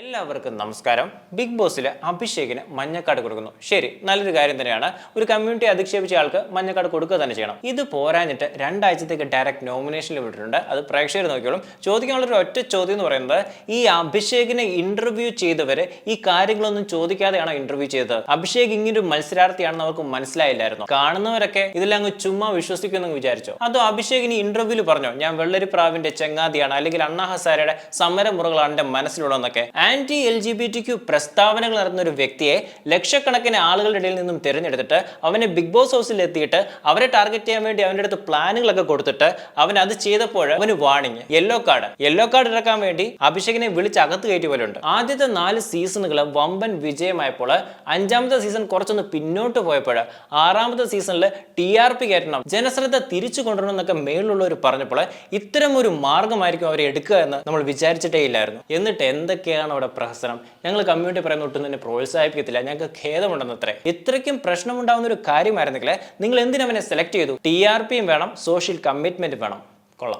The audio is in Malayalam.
എല്ലാവർക്കും നമസ്കാരം. ബിഗ് ബോസിലെ അഭിഷേകിന് മഞ്ഞക്കാട് കൊടുക്കുന്നു. ശരി നല്ലൊരു കാര്യം തന്നെയാണ്. ഒരു കമ്മ്യൂണിറ്റി അധിക്ഷേപിച്ച ആൾക്ക് മഞ്ഞക്കാട് കൊടുക്കുക തന്നെ ചെയ്യണം. ഇത് പോരാഞ്ഞിട്ട് രണ്ടാഴ്ചത്തേക്ക് ഡയറക്റ്റ് നോമിനേഷനിൽ വിട്ടിട്ടുണ്ട്. അത് പ്രേക്ഷകർ നോക്കിയോളും ചോദിക്കാനുള്ള ഒരു ഒറ്റ ചോദ്യം എന്ന് പറയുന്നത് ഈ അഭിഷേകിനെ ഇന്റർവ്യൂ ചെയ്തവരെ ഈ കാര്യങ്ങളൊന്നും ചോദിക്കാതെയാണോ ഇന്റർവ്യൂ ചെയ്തത്? അഭിഷേക് ഇങ്ങനൊരു മത്സരാർത്ഥിയാണെന്ന് അവർക്ക് മനസ്സിലായില്ലായിരുന്നു. കാണുന്നവരൊക്കെ ഇതെല്ലാം അങ്ങ് ചുമ്മാ വിശ്വസിക്കുമെന്ന് വിചാരിച്ചോ? അതോ അഭിഷേകിന് ഇന്റർവ്യൂവിൽ പറഞ്ഞോ ഞാൻ വെള്ളരിപ്രാവിന്റെ ചെങ്ങാതിയാണ് അല്ലെങ്കിൽ അണ്ണാ ഹസാരയുടെ സമരമുറകളാണ് എന്റെ മനസ്സിലുള്ളതെന്നൊക്കെ anti L G B T Q പ്രസ്താവനകൾ നടന്ന ഒരു വ്യക്തിയെ ലക്ഷക്കണക്കിന് ആളുകളുടെ ഇടയിൽ നിന്നും തിരഞ്ഞെടുത്തിട്ട് അവനെ ബിഗ് ബോസ് ഹൗസിൽ എത്തിയിട്ട് അവരെ ടാർഗറ്റ് ചെയ്യാൻ വേണ്ടി അവന്റെ അടുത്ത് പ്ലാനുകളൊക്കെ കൊടുത്തിട്ട് അവൻ അത് ചെയ്തപ്പോൾ അവന് വാണിങ് യെല്ലോ കാർഡ്. യെല്ലോ കാർഡ് ഇറക്കാൻ വേണ്ടി അഭിഷേകിനെ വിളിച്ച് അകത്ത് കയറ്റി പോലുണ്ട്. ആദ്യത്തെ നാല് സീസണുകൾ വമ്പൻ വിജയമായപ്പോൾ അഞ്ചാമത്തെ സീസൺ കുറച്ചൊന്ന് പിന്നോട്ട് പോയപ്പോൾ ആറാമത്തെ സീസണിൽ ടി ആർ പി കയറ്റണം ജനശ്രദ്ധ തിരിച്ചു കൊണ്ടുവരണം എന്നൊക്കെ മേളിലുള്ളവർ പറഞ്ഞപ്പോൾ ഇത്തരം ഒരു മാർഗമായിരിക്കും അവർ എടുക്കുക എന്ന് നമ്മൾ വിചാരിച്ചിട്ടേ ഇല്ലായിരുന്നു. എന്നിട്ട് എന്തൊക്കെയാണ് അവിടെ പ്രഹസനം. ഞങ്ങൾ കമ്മ്യൂണിറ്റി പറയുന്ന ഒട്ടും തന്നെ പ്രോത്സാഹിപ്പിക്കത്തില്ല. ഞങ്ങൾക്ക് ഖേദമുണ്ടെന്നത്രേ. ഇത്രയ്ക്കും പ്രശ്നമുണ്ടാവുന്ന ഒരു കാര്യമായിരുന്നെങ്കിൽ നിങ്ങൾ എന്തിനവനെ സെലക്ട് ചെയ്തു ടി ആർ പിയും വേണം സോഷ്യൽ കമ്മിറ്റ്മെന്റ് വേണം. കൊള്ളാം.